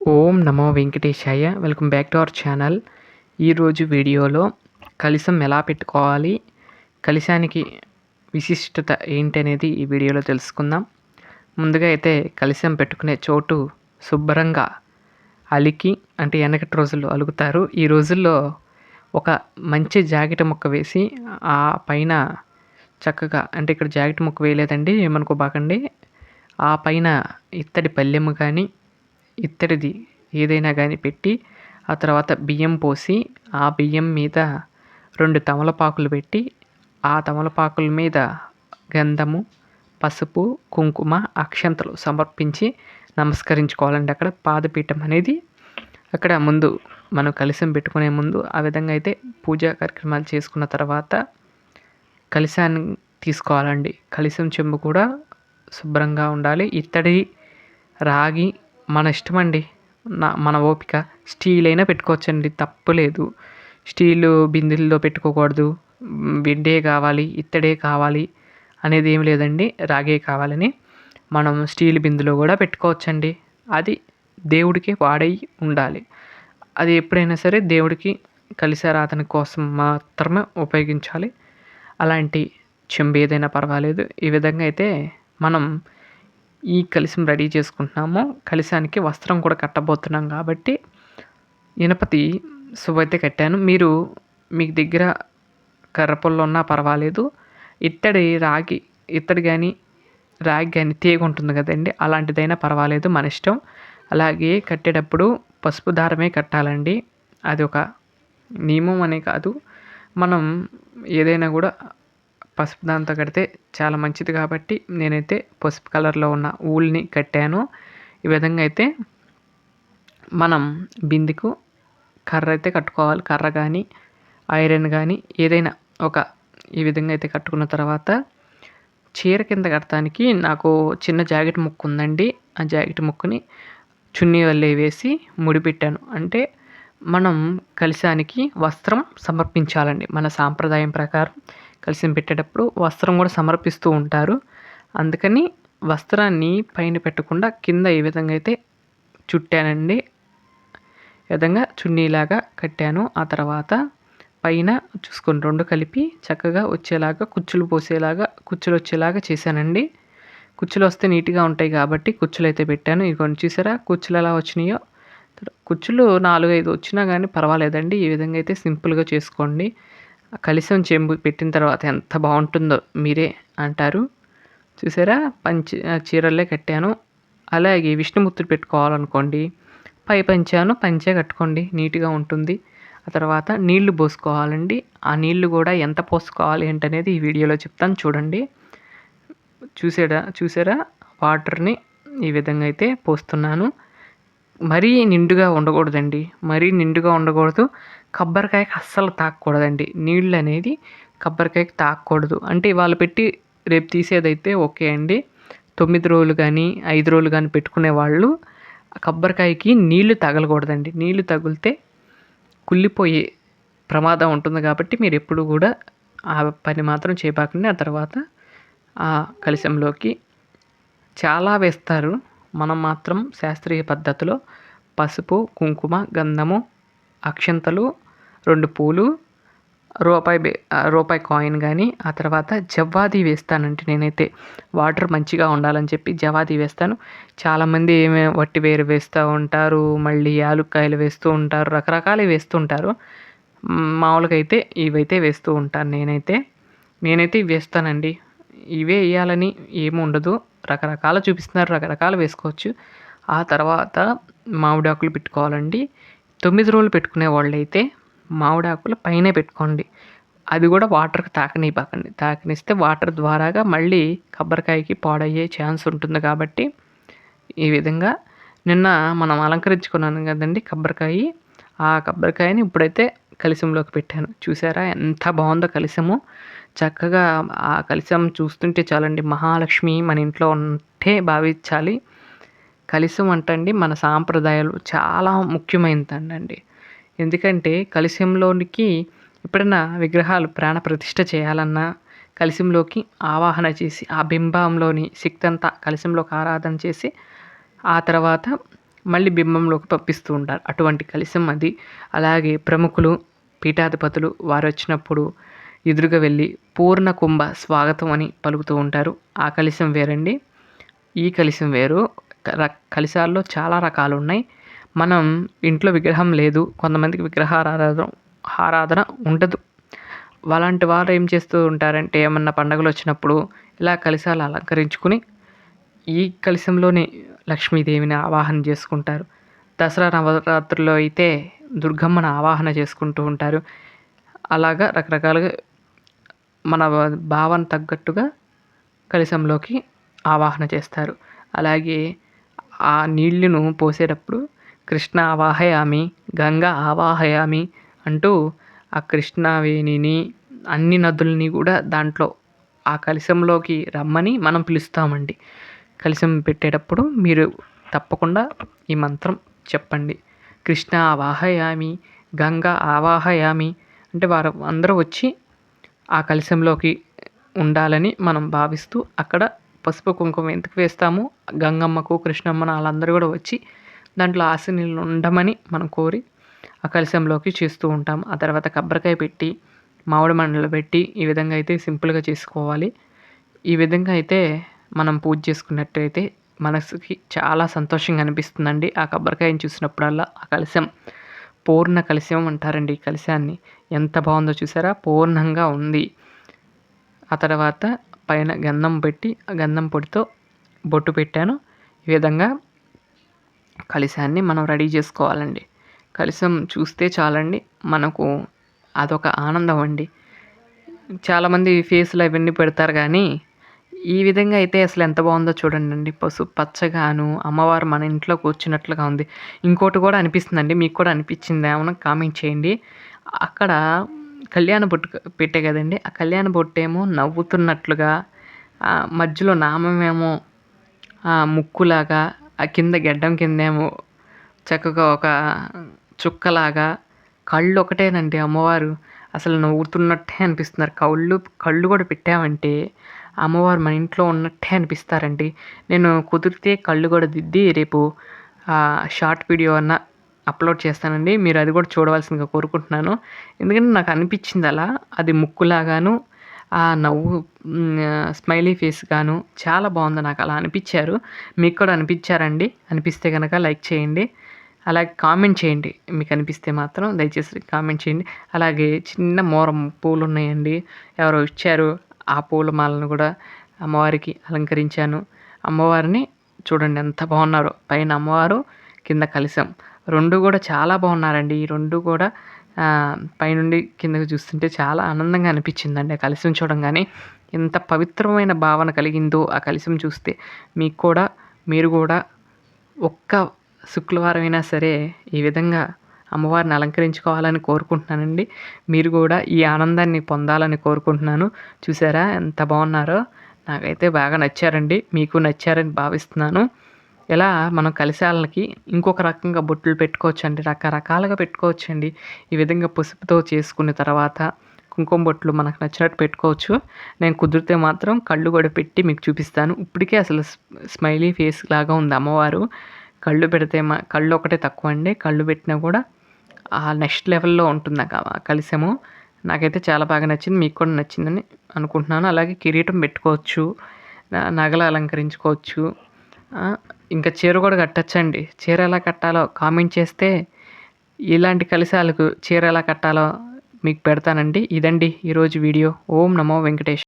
ఓం నమో వెంకటేశాయ. Welcome back to our channel. ఈరోజు వీడియోలో కలిసం ఎలా పెట్టుకోవాలి? కలిశానికి విశిష్టత ఏంటి అనేది ఈ వీడియోలో తెలుసుకుందాం. ముందుగా అయితే కలిసం పెట్టుకునే చోటు శుభ్రంగా అలికి అంటే వెనకటి రోజుల్లో అలుగుతారు. ఈ రోజుల్లో ఒక మంచి జాకెట్ ముక్క వేసి ఆ పైన చక్కగా అంటే ఇక్కడ జాకెట్ ముక్క వేయలేదండి ఏమనుకోబాకండి. ఆ పైన ఇత్తడి పల్లెము కానీ ఇత్తడిది ఏదైనా కానీ పెట్టి ఆ తర్వాత బియ్యం పోసి ఆ బియ్యం మీద రెండు తమలపాకులు పెట్టి ఆ తమలపాకుల మీద గంధము పసుపు కుంకుమ అక్షంతలు సమర్పించి నమస్కరించుకోవాలండి అక్కడ పాదపీఠం అనేది. అక్కడ ముందు మనం కలశం పెట్టుకునే ముందు ఆ విధంగా అయితే పూజా కార్యక్రమాలు చేసుకున్న తర్వాత కలశాన్ని తీసుకోవాలండి. కలశం చెంబు కూడా శుభ్రంగా ఉండాలి. ఇత్తడి రాగి మన ఇష్టం అండి నా మన ఓపిక. స్టీల్ అయినా పెట్టుకోవచ్చండి. తప్పులేదు స్టీల్ స్టీలు బిందెల్లో పెట్టుకోకూడదు. వెండే కావాలి ఇత్తడే కావాలి అనేది ఏం లేదండి. రాగే కావాలని మనం స్టీల్ బిందులో కూడా పెట్టుకోవచ్చండి. అది దేవుడికి వాడై ఉండాలి. అది ఎప్పుడైనా సరే దేవుడికి కలిసారాధన కోసం మాత్రమే ఉపయోగించాలి. అలాంటి చెంబు ఏదైనా పర్వాలేదు. ఈ విధంగా అయితే మనం ఈ కలిసం రెడీ చేసుకుంటున్నాము. కలిసానికి వస్త్రం కూడా కట్టబోతున్నాం కాబట్టి ఇనపతి సువ్వైతే కట్టాను. మీరు మీకు దగ్గర కర్రపుల్ల ఉన్నా పర్వాలేదు. ఇత్తడి రాగి ఇత్తడి కానీ రాగి కానీ తీగ ఉంటుంది కదండి అలాంటిదైనా పర్వాలేదు మన ఇష్టం. అలాగే కట్టేటప్పుడు పసుపు దారమే కట్టాలండి. అది ఒక నియమం అనే కాదు. మనం ఏదైనా కూడా పసుపు దాంతో కడితే చాలా మంచిది కాబట్టి నేనైతే పసుపు కలర్లో ఉన్న ఊల్ని కట్టాను. ఈ విధంగా అయితే మనం బిందెకు కర్ర అయితే కట్టుకోవాలి. కర్ర కానీ ఐరన్ కానీ ఏదైనా ఒక ఈ విధంగా అయితే కట్టుకున్న తర్వాత చీర కింద కట్టడానికి నాకు చిన్న జాకెట్ ముక్కు ఉందండి. ఆ జాకెట్ ముక్కుని చున్నీ వల్లే వేసి ముడిపెట్టాను. అంటే మనం కలిశానికి వస్త్రం సమర్పించాలండి మన సాంప్రదాయం ప్రకారం. కలిసి పెట్టేటప్పుడు వస్త్రం కూడా సమర్పిస్తూ ఉంటారు. అందుకని వస్త్రాన్ని పైన పెట్టకుండా కింద ఏ విధంగా అయితే చుట్టానండి విధంగా చున్నీలాగా కట్టాను ఆ తర్వాత పైన చూసుకొని రెండు కలిపి చక్కగా వచ్చేలాగా కుచ్చులు పోసేలాగా కుచ్చులు వచ్చేలాగా చేశానండి. కుచ్చులు వస్తే నీట్గా ఉంటాయి కాబట్టి కుచ్చులు అయితే పెట్టాను. ఇవి చూసారా కుచ్చులు ఎలా వచ్చినాయో. కుచ్చులు నాలుగు ఐదు వచ్చినా కానీ పర్వాలేదండి. ఈ విధంగా అయితే సింపుల్గా చేసుకోండి. కలిసం చెంబు పెట్టిన తర్వాత ఎంత బాగుంటుందో మీరే అంటారు. చూసారా? పంచి చీరలే కట్టాను. అలాగే విష్ణుమూర్తులు పెట్టుకోవాలనుకోండి పై పంచాను పంచే కట్టుకోండి నీట్గా ఉంటుంది. ఆ తర్వాత నీళ్ళు పోసుకోవాలండి. ఆ నీళ్ళు కూడా ఎంత పోసుకోవాలి ఏంటనేది ఈ వీడియోలో చెప్తాను చూడండి. చూసారా చూసారా? వాటర్ని ఈ విధంగా అయితే పోస్తున్నాను. మరీ నిండుగా ఉండకూడదండి. మరీ నిండుగా ఉండకూడదు. కొబ్బరికాయకి అస్సలు తాకూడదండి. నీళ్ళు అనేది కొబ్బరికాయకి తాకూడదు. అంటే వాళ్ళు పెట్టి రేపు తీసేదైతే ఓకే అండి. తొమ్మిది రోజులు కానీ ఐదు రోజులు కానీ పెట్టుకునే వాళ్ళు కొబ్బరికాయకి నీళ్ళు తగలకూడదండి. నీళ్ళు తగిలితే కుళ్ళిపోయే ప్రమాదం ఉంటుంది కాబట్టి మీరు ఎప్పుడు కూడా ఆ పని మాత్రం చేయబాకండి. ఆ తర్వాత ఆ కలశంలోకి చాలా వేస్తారు. మనం మాత్రం శాస్త్రీయ పద్ధతిలో పసుపు కుంకుమ గంధము అక్షంతలు రెండు పూలు రూపాయి రూపాయి కాయిన్ కానీ ఆ తర్వాత జవ్వాది వేస్తానంటే నేనైతే. వాటర్ మంచిగా ఉండాలని చెప్పి జవాది వేస్తాను. చాలామంది ఏమే వట్టి వేరు వేస్తూ ఉంటారు మళ్ళీ యాలుక్కాయలు వేస్తూ ఉంటారు రకరకాలు వేస్తూ ఉంటారు. మామూలుగా అయితే ఇవైతే వేస్తూ ఉంటాను నేనైతే. నేనైతే ఇవి వేస్తానండి. ఇవే వేయాలని ఏమి ఉండదు. రకరకాల చూపిస్తున్నారు రకరకాలు వేసుకోవచ్చు. ఆ తర్వాత మామిడాకులు పెట్టుకోవాలండి. తొమ్మిది రోజులు పెట్టుకునే వాళ్ళైతే మామిడాకులు పైనే పెట్టుకోండి. అది కూడా వాటర్కి తాకనివ్వకండి తాకనిస్తే వాటర్ ద్వారాగా మళ్ళీ కొబ్బరికాయకి పాడయ్యే ఛాన్స్ ఉంటుంది కాబట్టి ఈ విధంగా నిన్న మనం అలంకరించుకున్నాను కదండి కొబ్బరికాయ. ఆ కొబ్బరికాయని ఇప్పుడైతే కలిసంలోకి పెట్టాను. చూసారా ఎంత బాగుందో కలిసము చక్కగా ఆ కలిసం చూస్తుంటే చాలండి మహాలక్ష్మి మన ఇంట్లో ఉంటే భావించాలి. కలిసం అంటండి మన సాంప్రదాయాలు చాలా ముఖ్యమైనదండి ఎందుకంటే కలిసంలోనికి ఎప్పుడైనా విగ్రహాలు ప్రాణ ప్రతిష్ఠ చేయాలన్నా కలిసంలోకి ఆవాహన చేసి ఆ బింబంలోని శక్తి అంతా కలిసంలోకి ఆరాధన చేసి ఆ తర్వాత మళ్ళీ బింబంలోకి పంపిస్తూ ఉంటారు. అటువంటి కలిసం అది. అలాగే ప్రముఖులు పీఠాధిపతులు వారు వచ్చినప్పుడు ఎదురుగా వెళ్ళి పూర్ణ కుంభ స్వాగతం అని పలుకుతూ ఉంటారు. ఆ కలిసం వేరండి. ఈ కలిసం వేరు. కలిశాల్లో చాలా రకాలు ఉన్నాయి మనం ఇంట్లో విగ్రహం లేదు కొంతమందికి విగ్రహారాధన ఆరాధన ఉండదు. అలాంటి వారు ఏం చేస్తూ ఉంటారంటే ఏమన్నా పండగలు వచ్చినప్పుడు ఇలా కలశాలు అలంకరించుకుని ఈ కలశంలోనే లక్ష్మీదేవిని ఆవాహన చేసుకుంటారు. దసరా నవరాత్రుల్లో అయితే దుర్గమ్మను ఆవాహన చేసుకుంటూ ఉంటారు. అలాగా రకరకాలుగా మన భావన తగ్గట్టుగా కలశంలోకి ఆవాహన చేస్తారు. అలాగే ఆ నీళ్ళను పోసేటప్పుడు కృష్ణ ఆవాహయామి గంగ ఆవాహయామి అంటూ ఆ కృష్ణావేణిని అన్ని నదులని కూడా దాంట్లో ఆ కలశంలోకి రమ్మని మనం పిలుస్తామండి. కలశం పెట్టేటప్పుడు మీరు తప్పకుండా ఈ మంత్రం చెప్పండి. కృష్ణ ఆవాహయామి గంగ ఆవాహయామి అంటే వారు అందరూ వచ్చి ఆ కలశంలోకి ఉండాలని మనం భావిస్తూ అక్కడ పసుపు కుంకుమ ఎందుకు వేస్తాము. గంగమ్మకు కృష్ణమ్మను వాళ్ళందరూ కూడా వచ్చి దాంట్లో ఆశీనులు ఉండమని మనం కోరి ఆ కలశంలోకి చేస్తూ ఉంటాం ఆ తర్వాత కొబ్బరికాయ పెట్టి మామిడి మండలు పెట్టి ఈ విధంగా అయితే సింపుల్గా చేసుకోవాలి. ఈ విధంగా అయితే మనం పూజ చేసుకున్నట్టయితే మనసుకి చాలా సంతోషంగా అనిపిస్తుందండి. ఆ కొబ్బరికాయని చూసినప్పుడల్లా ఆ కలశం పూర్ణ కలశం అంటారండి ఈ కలశాన్ని. ఎంత బాగుందో చూసారా? పూర్ణంగా ఉంది. ఆ తర్వాత పైన గంధం పెట్టి ఆ గంధం పొడితో బొట్టు పెట్టాను. ఈ విధంగా కలశాన్ని మనం రెడీ చేసుకోవాలండి. కలశం చూస్తే చాలండి మనకు అదొక ఆనందం అండి. చాలామంది ఫేస్లో అవన్నీ పెడతారు కానీ ఈ విధంగా అయితే అసలు ఎంత బాగుందో చూడండి అండి. పసుపు పచ్చగాను అమ్మవారు మన ఇంట్లోకి వచ్చినట్లుగా ఉంది. ఇంకోటి కూడా అనిపిస్తుందండి మీకు కూడా అనిపించింది ఏమన్నా కామెంట్ చేయండి. అక్కడ కళ్యాణ బొట్టు పెట్టే కదండి. ఆ కళ్యాణ బొట్టు ఏమో నవ్వుతున్నట్లుగా మధ్యలో నామమేమో ముక్కులాగా ఆ కింద గెడ్డం కిందేమో చక్కగా ఒక చుక్కలాగా కళ్ళు ఒకటేనండి అమ్మవారు. అసలు నవ్వుతున్నట్టే అనిపిస్తున్నారు. కళ్ళు కళ్ళు కూడా పెట్టామంటే అమ్మవారు మన ఇంట్లో ఉన్నట్టే అనిపిస్తారండి. నేను కుదిరితే కళ్ళు కూడా దిద్ది రేపు షార్ట్ వీడియో అన్నా అప్లోడ్ చేస్తానండి. మీరు అది కూడా చూడవలసిందిగా కోరుకుంటున్నాను. ఎందుకంటే నాకు అనిపించింది అలా. అది ముక్కులాగాను ఆ నవ్వు స్మైలీ ఫేస్ గాను చాలా బాగుంది నాకు అలా అనిపించారు. మీకు కూడా అనిపించారండి. అనిపిస్తే కనుక లైక్ చేయండి. అలాగే కామెంట్ చేయండి. మీకు అనిపిస్తే మాత్రం దయచేసి కామెంట్ చేయండి. అలాగే చిన్న మోరం పూలు ఉన్నాయండి. ఎవరో ఇచ్చారు ఆ పూల మాలను కూడా అమ్మవారికి అలంకరించాను. అమ్మవారిని చూడండి ఎంత బాగున్నారో. పైన అమ్మవారు కింద కలిసాం రెండు కూడా చాలా బాగున్నారండి. ఈ రెండు కూడా పైనుండి కిందకి చూస్తుంటే చాలా ఆనందంగా అనిపించిందండి ఆ కలశం చూడంగానే. ఎంత పవిత్రమైన భావన కలిగిందో ఆ కలశం చూస్తే. మీకు కూడా మీరు కూడా ఒక్క శుక్రవారం అయినా సరే ఈ విధంగా అమ్మవారిని అలంకరించుకోవాలని కోరుకుంటున్నానండి. మీరు కూడా ఈ ఆనందాన్ని పొందాలని కోరుకుంటున్నాను. చూసారా ఎంత బాగున్నారో. నాకైతే బాగా నచ్చారండి. మీకు నచ్చారని భావిస్తున్నాను. ఇలా మనం కలిశాలకి ఇంకొక రకంగా బొట్లు పెట్టుకోవచ్చు అండి రకరకాలుగా పెట్టుకోవచ్చు అండి ఈ విధంగా పసుపుతో చేసుకున్న తర్వాత కుంకుమ బొట్లు మనకు నచ్చినట్టు పెట్టుకోవచ్చు. నేను కుదిరితే మాత్రం కళ్ళు కూడా పెట్టి మీకు చూపిస్తాను. ఇప్పటికే అసలు స్మైలీ ఫేస్ లాగా ఉంది అమ్మవారు. కళ్ళు పెడితే మా కళ్ళు ఒకటే తక్కువ అండి. కళ్ళు పెట్టినా కూడా ఆ నెక్స్ట్ లెవెల్లో ఉంటుంది కలిసాము నాకైతే చాలా బాగా నచ్చింది. మీకు కూడా నచ్చిందని అనుకుంటున్నాను. అలాగే కిరీటం పెట్టుకోవచ్చు. నగలు అలంకరించుకోవచ్చు. ఇంకా చీర కూడా కట్టచ్చండి. చీర ఎలా కట్టాలో కామెంట్ చేస్తే ఇలాంటి కలిశాలకు చీర ఎలా కట్టాలో మీకు పెడతానండి. ఇదండి ఈరోజు వీడియో. ఓం నమో వెంకటేష్